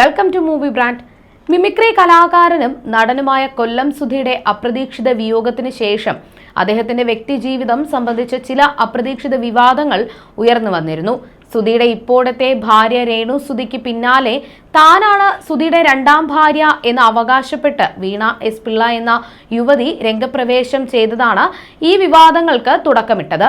Welcome to movie brand mimicry കലാകാരനും നടനുമായ കൊല്ലം സുധിയുടെ അപ്രതീക്ഷിത വിയോഗത്തിന് ശേഷം അദ്ദേഹത്തിന്റെ വ്യക്തിജീവിതം സംബന്ധിച്ച ചില അപ്രതീക്ഷിത വിവാദങ്ങൾ ഉയർന്നു വന്നിരുന്നു. സുധിയുടെ ഇപ്പോഴത്തെ ഭാര്യ രേണു സുധിക്ക് പിന്നാലെ താനാണ് സുധിയുടെ രണ്ടാം ഭാര്യ എന്ന് അവകാശപ്പെട്ട് വീണ എസ് പിള്ള എന്ന യുവതി രംഗപ്രവേശം ചെയ്തതാണ് ഈ വിവാദങ്ങൾക്ക് തുടക്കമിട്ടത്.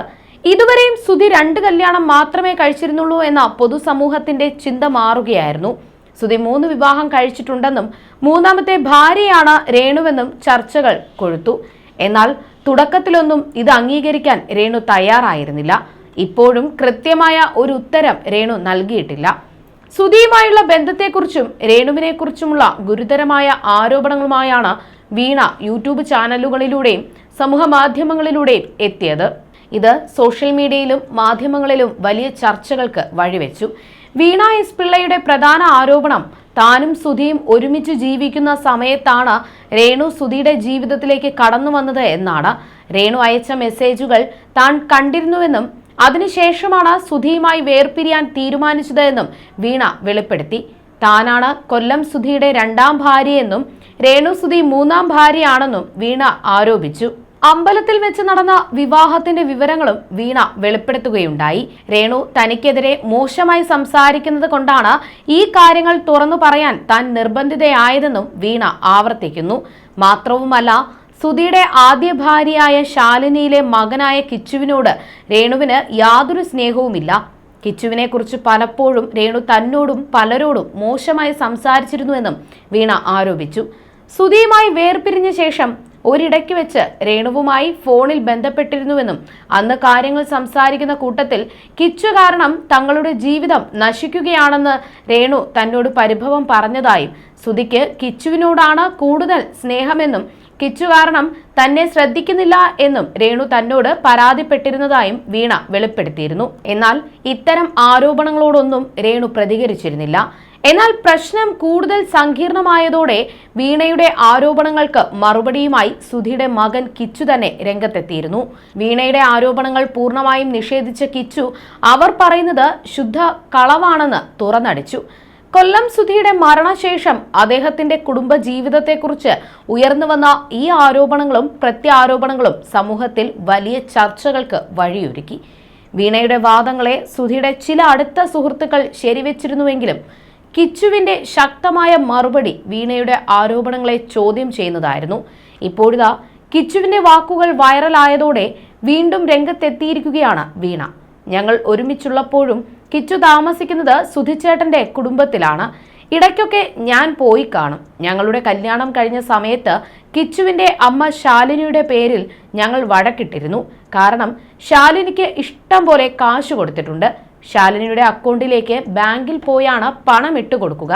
ഇതുവരെയും സുധി രണ്ട് കല്യാണം മാത്രമേ കഴിച്ചിരുന്നുള്ളൂ എന്ന പൊതുസമൂഹത്തിന്റെ ചിന്ത മാറുകയായിരുന്നു. സുധി മൂന്ന് വിവാഹം കഴിച്ചിട്ടുണ്ടെന്നും മൂന്നാമത്തെ ഭാര്യയാണ് രേണുവെന്നും ചർച്ചകൾ കൊഴുത്തു. എന്നാൽ തുടക്കത്തിലൊന്നും ഇത് അംഗീകരിക്കാൻ രേണു തയ്യാറായിരുന്നില്ല. ഇപ്പോഴും കൃത്യമായ ഒരു ഉത്തരം രേണു നൽകിയിട്ടില്ല. സുധിയുമായുള്ള ബന്ധത്തെക്കുറിച്ചും രേണുവിനെക്കുറിച്ചുമുള്ള ഗുരുതരമായ ആരോപണങ്ങളുമായാണ് വീണ യൂട്യൂബ് ചാനലുകളിലൂടെയും സമൂഹ മാധ്യമങ്ങളിലൂടെയും എത്തിയത്. ഇത് സോഷ്യൽ മീഡിയയിലും മാധ്യമങ്ങളിലും വലിയ ചർച്ചകൾക്ക് വഴിവെച്ചു. വീണ എസ് പിള്ളയുടെ പ്രധാന ആരോപണം. താനും സുധിയും ഒരുമിച്ച് ജീവിക്കുന്ന സമയത്താണ് രേണു സുധിയുടെ ജീവിതത്തിലേക്ക് കടന്നു വന്നത് എന്നാണ്. രേണു അയച്ച മെസ്സേജുകൾ താൻ കണ്ടിരുന്നുവെന്നും അതിനുശേഷമാണ് സുധിയുമായി വേർപിരിയാൻ തീരുമാനിച്ചത് എന്നും വീണ വെളിപ്പെടുത്തി. താനാണ് കൊല്ലം സുധിയുടെ രണ്ടാം ഭാര്യയെന്നും രേണു സുധി മൂന്നാം ഭാര്യയാണെന്നും വീണ ആരോപിച്ചു. അമ്പലത്തിൽ വെച്ച് നടന്ന വിവാഹത്തിന്റെ വിവരങ്ങളും വീണ വെളിപ്പെടുത്തുകയുണ്ടായി. രേണു തനിക്കെതിരെ മോശമായി സംസാരിക്കുന്നത് കൊണ്ടാണ് ഈ കാര്യങ്ങൾ തുറന്നു പറയാൻ താൻ നിർബന്ധിതയായതെന്നും വീണ ആവർത്തിക്കുന്നു. മാത്രവുമല്ല സുധിയുടെ ആദ്യ ഭാര്യയായ ശാലിനിയിലെ മകനായ കിച്ചുവിനോട് രേണുവിന് യാതൊരു സ്നേഹവുമില്ല. കിച്ചുവിനെ കുറിച്ച് പലപ്പോഴും രേണു തന്നോടും പലരോടും മോശമായി സംസാരിച്ചിരുന്നുവെന്നും വീണ ആരോപിച്ചു. സുധിയുമായി വേർപിരിഞ്ഞ ശേഷം ഒരിടയ്ക്ക് വെച്ച് രേണുവുമായി ഫോണിൽ ബന്ധപ്പെട്ടിരുന്നുവെന്നും അന്ന് കാര്യങ്ങൾ സംസാരിക്കുന്ന കൂട്ടത്തിൽ കിച്ചു കാരണം തങ്ങളുടെ ജീവിതം നശിക്കുകയാണെന്ന് രേണു തന്നോട് പരിഭവം പറഞ്ഞതായും സുധിക്ക് കിച്ചുവിനോടാണ് കൂടുതൽ സ്നേഹമെന്നും കിച്ചു കാരണം തന്നെ ശ്രദ്ധിക്കുന്നില്ല എന്നും രേണു തന്നോട് പരാതിപ്പെട്ടിരുന്നതായും വീണ വെളിപ്പെടുത്തിയിരുന്നു. എന്നാൽ ഇത്തരം ആരോപണങ്ങളോടൊന്നും രേണു പ്രതികരിച്ചിരുന്നില്ല. എന്നാൽ പ്രശ്നം കൂടുതൽ സങ്കീർണമായതോടെ വീണയുടെ ആരോപണങ്ങൾക്ക് മറുപടിയുമായി സുധിയുടെ മകൻ കിച്ചു തന്നെ രംഗത്തെത്തിയിരുന്നു. വീണയുടെ ആരോപണങ്ങൾ പൂർണമായും നിഷേധിച്ച കിച്ചു അവർ പറയുന്നത് ശുദ്ധ കളവാണെന്ന് തുറന്നടിച്ചു. കൊല്ലം സുധിയുടെ മരണശേഷം അദ്ദേഹത്തിന്റെ കുടുംബ ജീവിതത്തെക്കുറിച്ച് ഉയർന്നു വന്ന ഈ ആരോപണങ്ങളും പ്രത്യാരോപണങ്ങളും സമൂഹത്തിൽ വലിയ ചർച്ചകൾക്ക് വഴിയൊരുക്കി. വീണയുടെ വാദങ്ങളെ സുധിയുടെ ചില അടുത്ത സുഹൃത്തുക്കൾ ശരിവെച്ചിരുന്നുവെങ്കിലും കിച്ചുവിന്റെ ശക്തമായ മറുപടി വീണയുടെ ആരോപണങ്ങളെ ചോദ്യം ചെയ്യുന്നതായിരുന്നു. ഇപ്പോഴിതാ കിച്ചുവിന്റെ വാക്കുകൾ വൈറലായതോടെ വീണ്ടും രംഗത്തെത്തിയിരിക്കുകയാണ് വീണ. ഞങ്ങൾ ഒരുമിച്ചുള്ളപ്പോഴും കിച്ചു താമസിക്കുന്നത് സുധിച്ചേട്ടന്റെ കുടുംബത്തിലാണ്. ഇടയ്ക്കൊക്കെ ഞാൻ പോയി കാണും. ഞങ്ങളുടെ കല്യാണം കഴിഞ്ഞ സമയത്ത് കിച്ചുവിന്റെ അമ്മ ശാലിനിയുടെ പേരിൽ ഞങ്ങൾ വഴക്കിട്ടിരുന്നു. കാരണം ശാലിനിക്ക് ഇഷ്ടം പോലെ കാശ് കൊടുത്തിട്ടുണ്ട്. ശാലിനിയുടെ അക്കൗണ്ടിലേക്ക് ബാങ്കിൽ പോയാണ് പണം ഇട്ട് കൊടുക്കുക.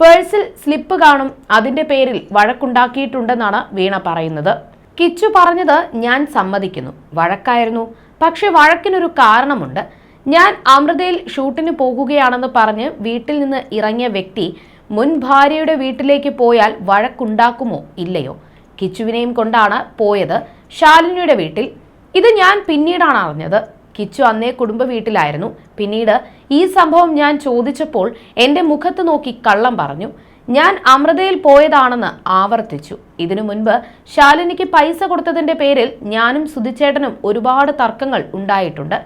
പേഴ്സിൽ സ്ലിപ്പ് കാണും. അതിന്റെ പേരിൽ വഴക്കുണ്ടാക്കിയിട്ടുണ്ടെന്നാണ് വീണ പറയുന്നത്. കിച്ചു പറഞ്ഞത് ഞാൻ സമ്മതിക്കുന്നു. വഴക്കായിരുന്നു. പക്ഷെ വഴക്കിനൊരു കാരണമുണ്ട്. ഞാൻ അമൃതയിൽ ഷൂട്ടിന് പോകുകയാണെന്ന് പറഞ്ഞ് വീട്ടിൽ നിന്ന് ഇറങ്ങിയ വ്യക്തി മുൻ ഭാര്യയുടെ വീട്ടിലേക്ക് പോയാൽ വഴക്കുണ്ടാക്കുമോ ഇല്ലയോ? കിച്ചുവിനെയും കൊണ്ടാണ് പോയത് ശാലിനിയുടെ വീട്ടിൽ. ഇത് ഞാൻ പിന്നീടാണ് അറിഞ്ഞത്. കിച്ചു അന്നേ കുടുംബ വീട്ടിലായിരുന്നു. പിന്നീട് ഈ സംഭവം ഞാൻ ചോദിച്ചപ്പോൾ എന്റെ മുഖത്ത് നോക്കി കള്ളം പറഞ്ഞു. ഞാൻ അമൃതയിൽ പോയതാണെന്ന് ആവർത്തിച്ചു. ഇതിനു മുൻപ് ശാലിനിക്ക് പൈസ കൊടുത്തതിന്റെ പേരിൽ ഞാനും സുധിച്ചേട്ടനും ഒരുപാട് തർക്കങ്ങൾ ഉണ്ടായിട്ടുണ്ട്.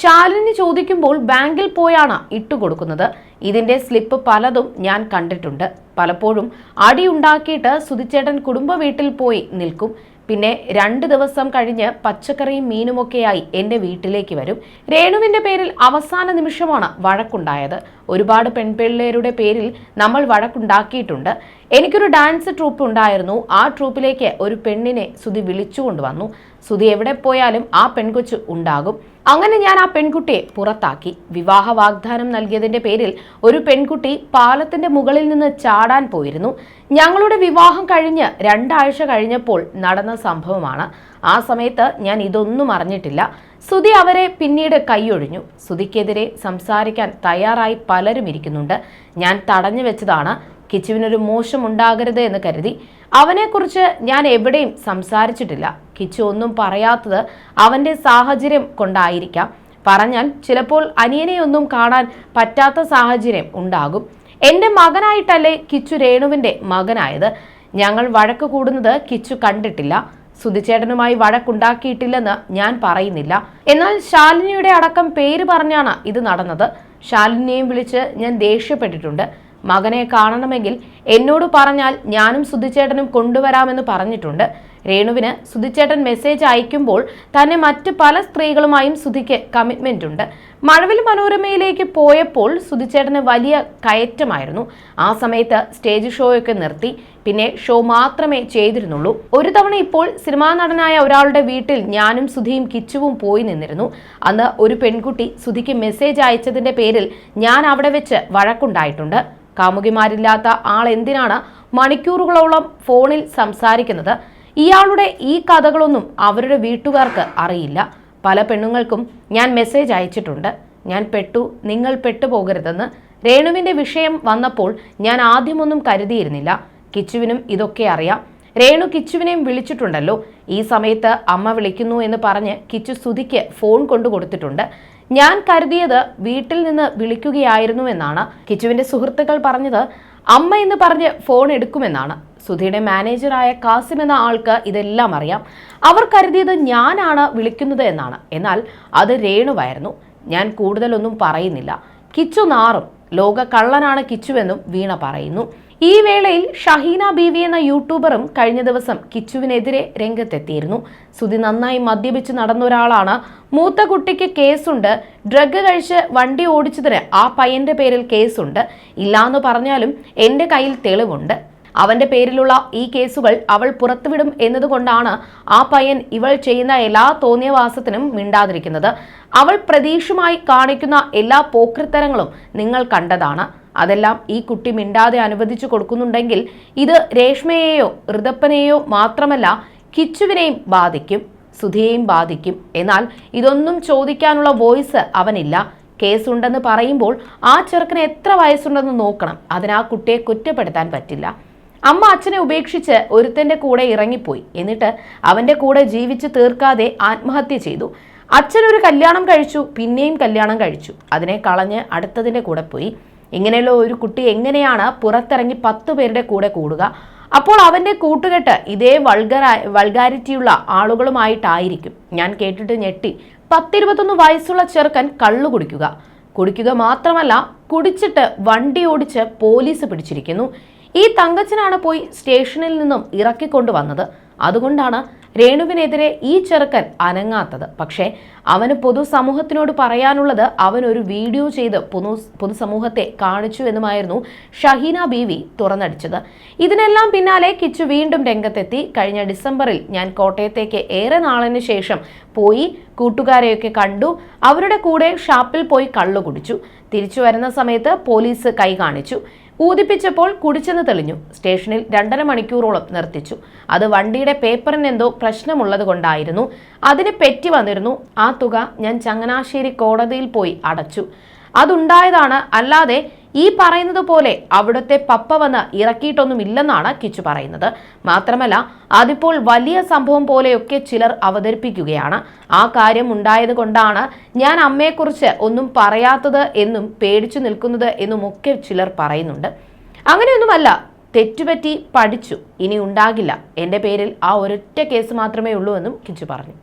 ശാലിനി ചോദിക്കുമ്പോൾ ബാങ്കിൽ പോയാണ് ഇട്ടുകൊടുക്കുന്നത് ഇതിന്റെ സ്ലിപ്പ് പലതും ഞാൻ കണ്ടിട്ടുണ്ട്. പലപ്പോഴും അടിയുണ്ടാക്കിയിട്ട് സുധിച്ചേട്ടൻ കുടുംബ വീട്ടിൽ പോയി നിൽക്കും. പിന്നെ രണ്ട് ദിവസം കഴിഞ്ഞ് പച്ചക്കറിയും മീനുമൊക്കെയായി എന്റെ വീട്ടിലേക്ക് വരും. രേണുവിന്റെ പേരിൽ അവസാന നിമിഷമാണ് വഴക്കുണ്ടായത്. ഒരുപാട് പെൺപിള്ളേരുടെ പേരിൽ നമ്മൾ വഴക്കുണ്ടാക്കിയിട്ടുണ്ട്. എനിക്കൊരു ഡാൻസ് ട്രൂപ്പ് ഉണ്ടായിരുന്നു. ആ ട്രൂപ്പിലേക്ക് ഒരു പെണ്ണിനെ സുധി വിളിച്ചുകൊണ്ടുവന്നു സുധി എവിടെ പോയാലും ആ പെൺകൊച്ചു ഉണ്ടാകും. അങ്ങനെ ഞാൻ ആ പെൺകുട്ടിയെ പുറത്താക്കി. വിവാഹ വാഗ്ദാനം നൽകിയതിന്റെ പേരിൽ ഒരു പെൺകുട്ടി പാലത്തിന്റെ മുകളിൽ നിന്ന് ചാടാൻ പോയിരുന്നു. ഞങ്ങളുടെ വിവാഹം കഴിഞ്ഞ് രണ്ടാഴ്ച കഴിഞ്ഞപ്പോൾ നടന്ന സംഭവമാണ്. ആ സമയത്ത് ഞാൻ ഇതൊന്നും അറിഞ്ഞിട്ടില്ല. സുധി അവരെ പിന്നീട് കൈയൊഴിഞ്ഞു. സുധിക്കെതിരെ സംസാരിക്കാൻ തയ്യാറായി പലരും ഇരിക്കുന്നുണ്ട്. ഞാൻ തടഞ്ഞു വെച്ചതാണ്. കിച്ചുവിനൊരു മോശം ഉണ്ടാകരുത് എന്ന് കരുതി. അവനെക്കുറിച്ച് ഞാൻ എവിടെയും സംസാരിച്ചിട്ടില്ല. കിച്ചു ഒന്നും പറയാത്തത് അവന്റെ സാഹചര്യം കൊണ്ടായിരിക്കാം. പറഞ്ഞാൽ ചിലപ്പോൾ അനിയനെയൊന്നും കാണാൻ പറ്റാത്ത സാഹചര്യം ഉണ്ടാകും. എന്റെ മകനായിട്ടല്ലേ കിച്ചു രേണുവിന്റെ മകനായത്? ഞങ്ങൾ വഴക്ക് കൂടുന്നത് കിച്ചു കണ്ടിട്ടില്ല. സുധിച്ചേട്ടനുമായി വഴക്കുണ്ടാക്കിയിട്ടില്ലെന്ന് ഞാൻ പറയുന്നില്ല. എന്നാൽ ശാലിനിയുടെ അടക്കം പേര് പറഞ്ഞാണ് ഇത് നടന്നത്. ശാലിനിയെയും വിളിച്ച് ഞാൻ ദേഷ്യപ്പെട്ടിട്ടുണ്ട്. മകനെ കാണണമെങ്കിൽ എന്നോട് പറഞ്ഞാൽ ഞാനും സുധിച്ചേട്ടനും കൊണ്ടുവരാമെന്ന് പറഞ്ഞിട്ടുണ്ട്. രേണുവിന് സുധിച്ചേട്ടൻ മെസ്സേജ് അയക്കുമ്പോൾ തന്നെ മറ്റ് പല സ്ത്രീകളുമായും സുധിക്ക് കമ്മിറ്റ്മെന്റ് ഉണ്ട്. മഴവിൽ മനോരമയിലേക്ക് പോയപ്പോൾ സുധിച്ചേട്ടന് വലിയ കയറ്റമായിരുന്നു. ആ സമയത്ത് സ്റ്റേജ് ഷോയൊക്കെ നിർത്തി. പിന്നെ ഷോ മാത്രമേ ചെയ്തിരുന്നുള്ളൂ. ഒരു തവണ ഇപ്പോൾ സിനിമാ നടനായ ഒരാളുടെ വീട്ടിൽ ഞാനും സുധിയും കിച്ചുവും പോയി നിന്നിരുന്നു. അന്ന് ഒരു പെൺകുട്ടി സുധിക്ക് മെസ്സേജ് അയച്ചതിന്റെ പേരിൽ ഞാൻ അവിടെ വെച്ച് വഴക്കുണ്ടായിട്ടുണ്ട്. കാമുകിമാരില്ലാത്ത ആൾ എന്തിനാണ് മണിക്കൂറുകളോളം ഫോണിൽ സംസാരിക്കുന്നത്? ഇയാളുടെ ഈ കഥകളൊന്നും അവരുടെ വീട്ടുകാർക്ക് അറിയില്ല. പല പെണ്ണുങ്ങൾക്കും ഞാൻ മെസ്സേജ് അയച്ചിട്ടുണ്ട്. ഞാൻ പെട്ടു നിങ്ങൾ പെട്ടുപോകരുതെന്ന് രേണുവിന്റെ വിഷയം വന്നപ്പോൾ ഞാൻ ആദ്യമൊന്നും കരുതിയിരുന്നില്ല. കിച്ചുവിനും ഇതൊക്കെ അറിയാം. രേണു കിച്ചുവിനെയും വിളിച്ചിട്ടുണ്ടല്ലോ. ഈ സമയത്ത് അമ്മ വിളിക്കുന്നു എന്ന് പറഞ്ഞ് കിച്ചു സുധിക്ക് ഫോൺ കൊണ്ടു കൊടുത്തിട്ടുണ്ട് ഞാൻ കരുതിയത് വീട്ടിൽ നിന്ന് വിളിക്കുകയായിരുന്നു എന്നാണ് കിച്ചുവിന്റെ സുഹൃത്തുക്കൾ പറഞ്ഞത് അമ്മ എന്ന് പറഞ്ഞ് ഫോൺ എടുക്കുമെന്നാണ്. സുധിയുടെ മാനേജറായ കാസിം എന്ന ആൾക്ക് ഇതെല്ലാം അറിയാം. അവർ കരുതിയത് ഞാനാണ് വിളിക്കുന്നത് എന്നാണ്. എന്നാൽ അത് രേണുവായിരുന്നു. ഞാൻ കൂടുതലൊന്നും പറയുന്നില്ല. കിച്ചു നാറും. ലോക കള്ളനാണ് കിച്ചുവെന്നും വീണ പറയുന്നു. ഈ വേളയിൽ ഷഹീന ബീവി എന്ന യൂട്യൂബറും കഴിഞ്ഞ ദിവസം കിച്ചുവിനെതിരെ രംഗത്തെത്തിയിരുന്നു. സുതി നന്നായി മദ്യപിച്ച് നടന്ന ഒരാളാണ്. മൂത്ത കുട്ടിക്ക് കേസുണ്ട്. ഡ്രഗ് കഴിച്ച് വണ്ടി ഓടിച്ചതിന് ആ പയ്യന്റെ പേരിൽ കേസുണ്ട്. ഇല്ലാന്ന് പറഞ്ഞാലും എന്റെ കയ്യിൽ തെളിവുണ്ട്. അവന്റെ പേരിലുള്ള ഈ കേസുകൾ അവൾ പുറത്തുവിടും എന്നതുകൊണ്ടാണ് ആ പയ്യൻ ഇവൾ ചെയ്യുന്ന എല്ലാ തോന്നിയവാസത്തിനും മിണ്ടാതിരിക്കുന്നത്. അവൾ പ്രതീക്ഷമായി കാണിക്കുന്ന എല്ലാ പോക്രിത്തരങ്ങളും നിങ്ങൾ കണ്ടതാണ്. അതെല്ലാം ഈ കുട്ടി മിണ്ടാതെ അനുവദിച്ചു കൊടുക്കുന്നുണ്ടെങ്കിൽ ഇത് രേഷ്മയെയോ ഋതപ്പനെയോ മാത്രമല്ല കിച്ചുവിനെയും ബാധിക്കും സുധിയെയും ബാധിക്കും. എന്നാൽ ഇതൊന്നും ചോദിക്കാനുള്ള വോയിസ് അവനില്ല. കേസുണ്ടെന്ന് പറയുമ്പോൾ ആ ചെറുക്കന് എത്ര വയസ്സുണ്ടെന്ന് നോക്കണം. അതിന് കുട്ടിയെ കുറ്റപ്പെടുത്താൻ പറ്റില്ല. അമ്മ അച്ഛനെ ഉപേക്ഷിച്ച് ഒരുത്തന്റെ കൂടെ ഇറങ്ങിപ്പോയി. എന്നിട്ട് അവന്റെ കൂടെ ജീവിച്ച് തീർക്കാതെ ആത്മഹത്യ ചെയ്തു. അച്ഛനൊരു കല്യാണം കഴിച്ചു പിന്നെയും കല്യാണം കഴിച്ചു. അതിനെ കളഞ്ഞ് അടുത്തതിന്റെ കൂടെ പോയി. ഇങ്ങനെയുള്ള ഒരു കുട്ടി എങ്ങനെയാണ് പുറത്തിറങ്ങി പത്ത് പേരുടെ കൂടെ കൂടുക? അപ്പോൾ അവന്റെ കൂട്ടുകെട്ട് ഇതേ വൾഗറായി വൾഗാരിറ്റിയുള്ള ആളുകളുമായിട്ടായിരിക്കും. ഞാൻ കേട്ടിട്ട് ഞെട്ടി. പത്തിരുപത്തൊന്ന് വയസ്സുള്ള ചെറുക്കൻ കള്ളു കുടിക്കുക. കുടിക്കുക മാത്രമല്ല കുടിച്ചിട്ട് വണ്ടി ഓടിച്ച് പോലീസ് പിടിച്ചിരിക്കുന്നു. ഈ തങ്കച്ചനാണ് പോയി സ്റ്റേഷനിൽ നിന്നും ഇറക്കിക്കൊണ്ടുവന്നത്. അതുകൊണ്ടാണ് രേണുവിനെതിരെ ഈ ചെറുക്കൻ അനങ്ങാത്തത്. പക്ഷേ അവന് പൊതുസമൂഹത്തിനോട് പറയാനുള്ളത് അവൻ ഒരു വീഡിയോ ചെയ്ത് പൊതു പൊതുസമൂഹത്തെ കാണിച്ചു എന്നുമായിരുന്നു ഷഹീന ബീവി തുറന്നടിച്ചത്. ഇതിനെല്ലാം പിന്നാലെ കിച്ചു വീണ്ടും രംഗത്തെത്തി. കഴിഞ്ഞ ഡിസംബറിൽ ഞാൻ കോട്ടയത്തേക്ക് ഏറെ നാളിന് ശേഷം പോയി കൂട്ടുകാരെയൊക്കെ കണ്ടു. അവരുടെ കൂടെ ഷാപ്പിൽ പോയി കള്ളു കുടിച്ചു തിരിച്ചു വരുന്ന സമയത്ത് പോലീസ് കൈ കാണിച്ചു. ഊതിപ്പിച്ചപ്പോൾ കുടിച്ചെന്ന് തെളിഞ്ഞു. സ്റ്റേഷനിൽ രണ്ടര മണിക്കൂറോളം നിർത്തിച്ചു. അത് വണ്ടിയുടെ പേപ്പറിന് എന്തോ പ്രശ്നമുള്ളത് കൊണ്ടായിരുന്നു. അതിന് പെറ്റി വന്നിരുന്നു. ആ തുക ഞാൻ ചങ്ങനാശ്ശേരി കോടതിയിൽ പോയി അടച്ചു. അതുണ്ടായതാണ്. അല്ലാതെ ഈ പറയുന്നത് പോലെ അവിടുത്തെ പപ്പ വന്ന് ഇറക്കിയിട്ടൊന്നുമില്ലെന്നാണ് കിച്ചു പറയുന്നത്. മാത്രമല്ല അതിപ്പോൾ വലിയ സംഭവം പോലെയൊക്കെ ചിലർ അവതരിപ്പിക്കുകയാണ്. ആ കാര്യം ഉണ്ടായത് കൊണ്ടാണ് ഞാൻ അമ്മയെക്കുറിച്ച് ഒന്നും പറയാത്തത് എന്നും പേടിച്ചു നിൽക്കുന്നത് എന്നുമൊക്കെ ചിലർ പറയുന്നുണ്ട്. അങ്ങനെയൊന്നുമല്ല തെറ്റുപറ്റി പഠിച്ചു. ഇനി ഉണ്ടാകില്ല. എന്റെ പേരിൽ ആ ഒരൊറ്റ കേസ് മാത്രമേ ഉള്ളൂ എന്നും കിച്ചു പറഞ്ഞു.